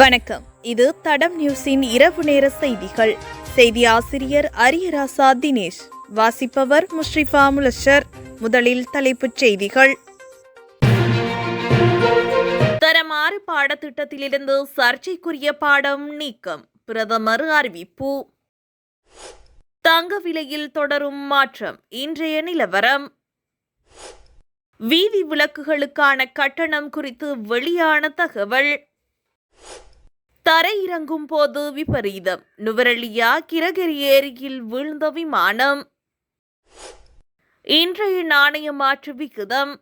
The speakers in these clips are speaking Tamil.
வணக்கம். இது தடம் நியூஸின் இரவு நேர செய்திகள். செய்தி ஆசிரியர் அரியராசா தினேஷ். வாசிப்பவர் முஷ்ரிஃபா முலஷர். முதலில் தலைப்புச் செய்திகள். தரமாறு பாடத்திட்டத்திலிருந்து சர்ச்சைக்குரிய பாடம் நீக்கம். பிரதமர் அறிவிப்பு. தங்க விலையில் தொடரும் மாற்றம். இன்றைய நிலவரம். வீதி விளக்குகளுக்கான கட்டணம் குறித்து வெளியான தகவல். தரையிறங்கும் போது விபரீதம். நுவரெலியா கிரகிரி ஏரியில் வீழ்ந்த விமானம். இன்றைய நாணய மாற்று விகிதம்.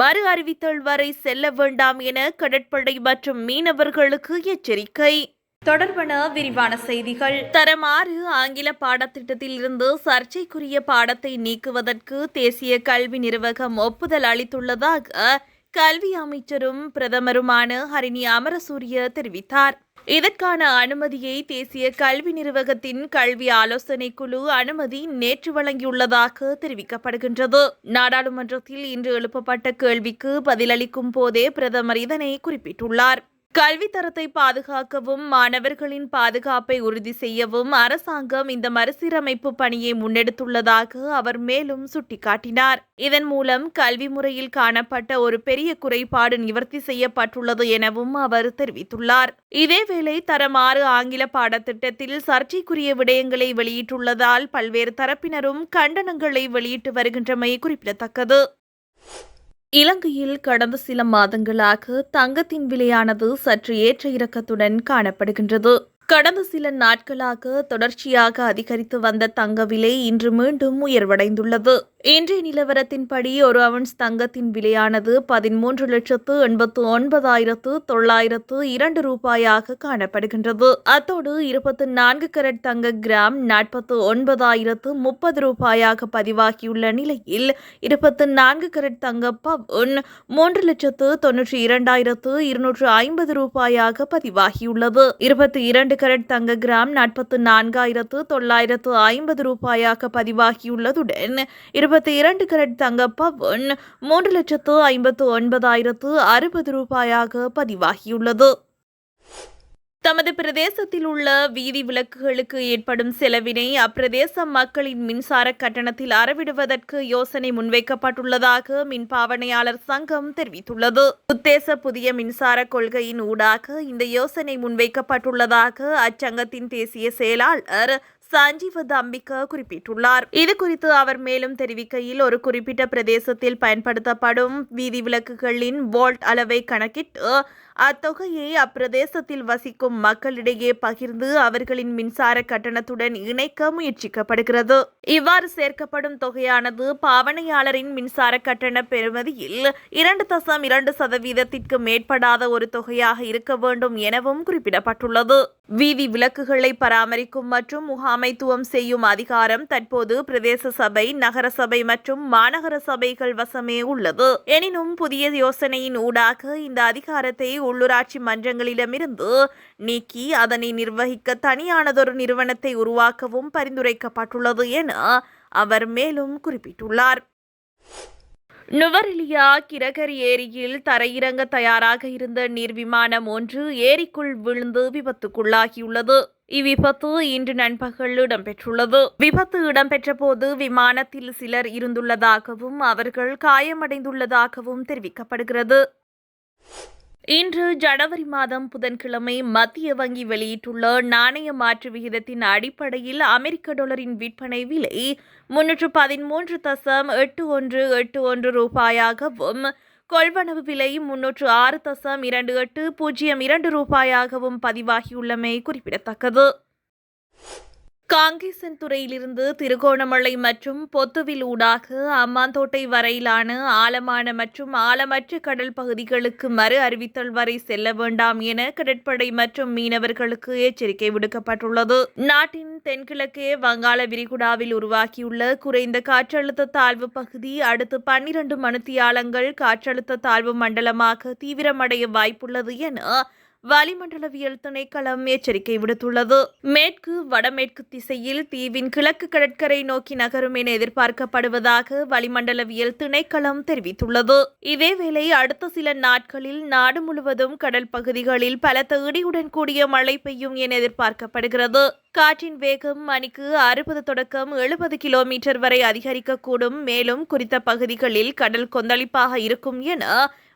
மறு அறிவித்தல் வரை செல்ல வேண்டாம் என கடற்படை மற்றும் மீனவர்களுக்கு எச்சரிக்கை. தொடர்பான விரிவான செய்திகள். தரமாறு ஆங்கில பாடத்திட்டத்தில் இருந்து சர்ச்சைக்குரிய பாடத்தை நீக்குவதற்கு தேசிய கல்வி நிர்வாகம் ஒப்புதல் அளித்துள்ளதாக கல்வி அமைச்சரும் பிரதமருமான ஹரிணி அமரசூரிய தெரிவித்தார். இதற்கான அனுமதியை தேசிய கல்வி நிர்வாகத்தின் கல்வி ஆலோசனை குழு அனுமதி நேற்று வழங்கியுள்ளதாக தெரிவிக்கப்படுகின்றது. நாடாளுமன்றத்தில் இன்று எழுப்பப்பட்ட கேள்விக்கு பதிலளிக்கும் போதே பிரதமர் இதனை குறிப்பிட்டுள்ளார். கல்வி தரத்தை பாதுகாக்கவும் மாணவர்களின் பாதுகாப்பை உறுதி செய்யவும் அரசாங்கம் இந்த மறுசீரமைப்பு பணியை முன்னெடுத்துள்ளதாக அவர் மேலும் சுட்டிக்காட்டினார். இதன் மூலம் கல்வி முறையில் காணப்பட்ட ஒரு பெரிய குறைபாடு நிவர்த்தி செய்யப்பட்டுள்ளது எனவும் அவர் தெரிவித்துள்ளார். இதேவேளை தரம் ஆறு ஆங்கில பாடத்திட்டத்தில் சர்ச்சைக்குரிய விடயங்களை வெளியிட்டுள்ளதால் பல்வேறு தரப்பினரும் கண்டனங்களை வெளியிட்டு வருகின்றமை குறிப்பிடத்தக்கது. இலங்கையில் கடந்த சில மாதங்களாக தங்கத்தின் விலையானது சற்று ஏற்ற இறக்கத்துடன் காணப்படுகின்றது. கடந்த சில நாட்களாக தொடர்ச்சியாக அதிகரித்து வந்த தங்க விலை இன்று மீண்டும் உயர்வடைந்துள்ளது. இன்றைய நிலவரத்தின்படி ஒரு அவன்ஸ் தங்கத்தின் விலையானது பதிமூன்று லட்சத்து எண்பத்து ஒன்பதாயிரத்து தொள்ளாயிரத்து இரண்டு ரூபாயாக காணப்படுகின்றது. அத்தோடு இருபத்தி நான்கு கரட் தங்க கிராம் நாற்பத்து ஒன்பதாயிரத்து முப்பது ரூபாயாக பதிவாகியுள்ள நிலையில் இருபத்தி நான்கு கரட் தங்க பவுன் மூன்று லட்சத்து தொன்னூற்றி இரண்டாயிரத்து இருநூற்று ஐம்பது ரூபாயாக பதிவாகியுள்ளது. இருபத்தி இரண்டு கரட் தங்க கிராம் நாற்பத்து நான்காயிரத்து தொள்ளாயிரத்து ஐம்பது ரூபாயாக பதிவாகியுள்ளதுடன் இருபத்தி இரண்டு கரட் தங்க பவுன் மூன்று லட்சத்து ஐம்பத்து ஒன்பதாயிரத்து அறுபது ரூபாயாக பதிவாகியுள்ளது. தமது பிரதேசத்தில் உள்ள வீதி விளக்குகளுக்கு ஏற்படும் செலவினை அப்பிரதேச மக்களின் மின்சார கட்டணத்தில் அறவிடுவதற்கு யோசனை முன்வைக்கப்பட்டுள்ளதாக மின் பாவனையாளர் சங்கம் தெரிவித்துள்ளது. உத்தேச புதிய மின்சார கொள்கையின் ஊடாக இந்த யோசனை முன்வைக்கப்பட்டுள்ளதாக அச்சங்கத்தின் தேசிய செயலாளர் சஞ்சீவ தம்பிக்க குறிப்பிட்டுள்ளார். இது குறித்து அவர் மேலும் தெரிவிக்கையில் ஒரு குறிப்பிட்ட பிரதேசத்தில் பயன்படுத்தப்படும் வீதி விளக்குகளின் வோல்ட் அளவை கணக்கிட்டு அத்தொகையை அப்பிரதேசத்தில் வசிக்கும் மக்களிடையே பகிர்ந்து அவர்களின் மின்சார கட்டணத்துடன் இணைக்க முயற்சிக்கப்படுகிறது. இவ்வாறு சேர்க்கப்படும் தொகையானது பாவனையாளரின் மின்சார கட்டண பெறுமதியில் இரண்டு தசம் இரண்டு சதவீதத்திற்கு மேற்படாத ஒரு தொகையாக இருக்க வேண்டும் எனவும் குறிப்பிடப்பட்டுள்ளது. வீதி விளக்குகளை பராமரிக்கும் மற்றும் முகாமைத்துவம் செய்யும் அதிகாரம் தற்போது பிரதேச சபை நகர சபை மற்றும் மாநகர சபைகள் வசமே உள்ளது. எனினும் புதிய யோசனையின் ஊடாக இந்த அதிகாரத்தை உள்ளூராட்சி மன்றங்களிடமிருந்து நீக்கி அதனை நிர்வகிக்க தனியானதொரு நிறுவனத்தை உருவாக்கவும் பரிந்துரைக்கப்பட்டுள்ளது என அவர் மேலும் குறிப்பிட்டுள்ளார். நுவரெலியா கிரகர் ஏரியில் தரையிறங்க தயாராக இருந்த நீர் விமானம் ஒன்று ஏரிக்குள் விழுந்து விபத்துக்குள்ளாகியுள்ளது. இவ்விபத்து இன்று நண்பகல் இடம்பெற்றுள்ளது. விபத்து இடம்பெற்ற போது விமானத்தில் சிலர் இருந்துள்ளதாகவும் அவர்கள் காயமடைந்துள்ளதாகவும் தெரிவிக்கப்படுகிறது. இன்று ஜனவரி மாதம் புதன்கிழமை மத்திய வங்கி வெளியிட்டுள்ள நாணய மாற்று விகிதத்தின் அடிப்படையில் அமெரிக்க டாலரின் விற்பனை விலை முன்னூற்று பதிமூன்று தசம் எட்டு ஒன்று எட்டு ஒன்று ரூபாயாகவும் கொள்வனவு விலை முன்னூற்று ஆறு தசம் இரண்டு எட்டு பூஜ்ஜியம் இரண்டு ரூபாயாகவும் பதிவாகியுள்ளமை குறிப்பிடத்தக்கது. காங்கேசன் துறையிலிருந்து திருகோணமலை மற்றும் பொத்துவில் ஊடாக அம்மாந்தோட்டை வரையிலான ஆழமான மற்றும் ஆழமற்ற கடல் பகுதிகளுக்கு மறு அறிவித்தல் வரை செல்ல வேண்டாம் என கடற்படை மற்றும் மீனவர்களுக்கு எச்சரிக்கை விடுக்கப்பட்டுள்ளது. நாட்டின் தென்கிழக்கே வங்காள விரிகுடாவில் உருவாக்கியுள்ள குறைந்த காற்றழுத்த தாழ்வு பகுதி அடுத்து பன்னிரண்டு மணித்தியாலங்கள் காற்றழுத்த தாழ்வு மண்டலமாக தீவிரமடைய வாய்ப்புள்ளது என வளிமண்டலவியல் திணைக்களம் எச்சரிக்கை விடுத்துள்ளது. மேற்கு வடமேற்கு திசையில் தீவின் கிழக்கு கடற்கரை நோக்கி நகரும் என எதிர்பார்க்கப்படுவதாக வளிமண்டலவியல் திணைக்களம் தெரிவித்துள்ளது. இதேவேளை அடுத்த சில நாட்களில் நாடு முழுவதும் கடல் பகுதிகளில் பலத்த இடியுடன் கூடிய மழை பெய்யும் என எதிர்பார்க்கப்படுகிறது. காற்றின் வேகம் மணிக்கு அறுபது தொடக்கம் எழுபது கிலோமீட்டர் வரை அதிகரிக்கக்கூடும். மேலும் குறித்த பகுதிகளில் கடல் கொந்தளிப்பாக இருக்கும் என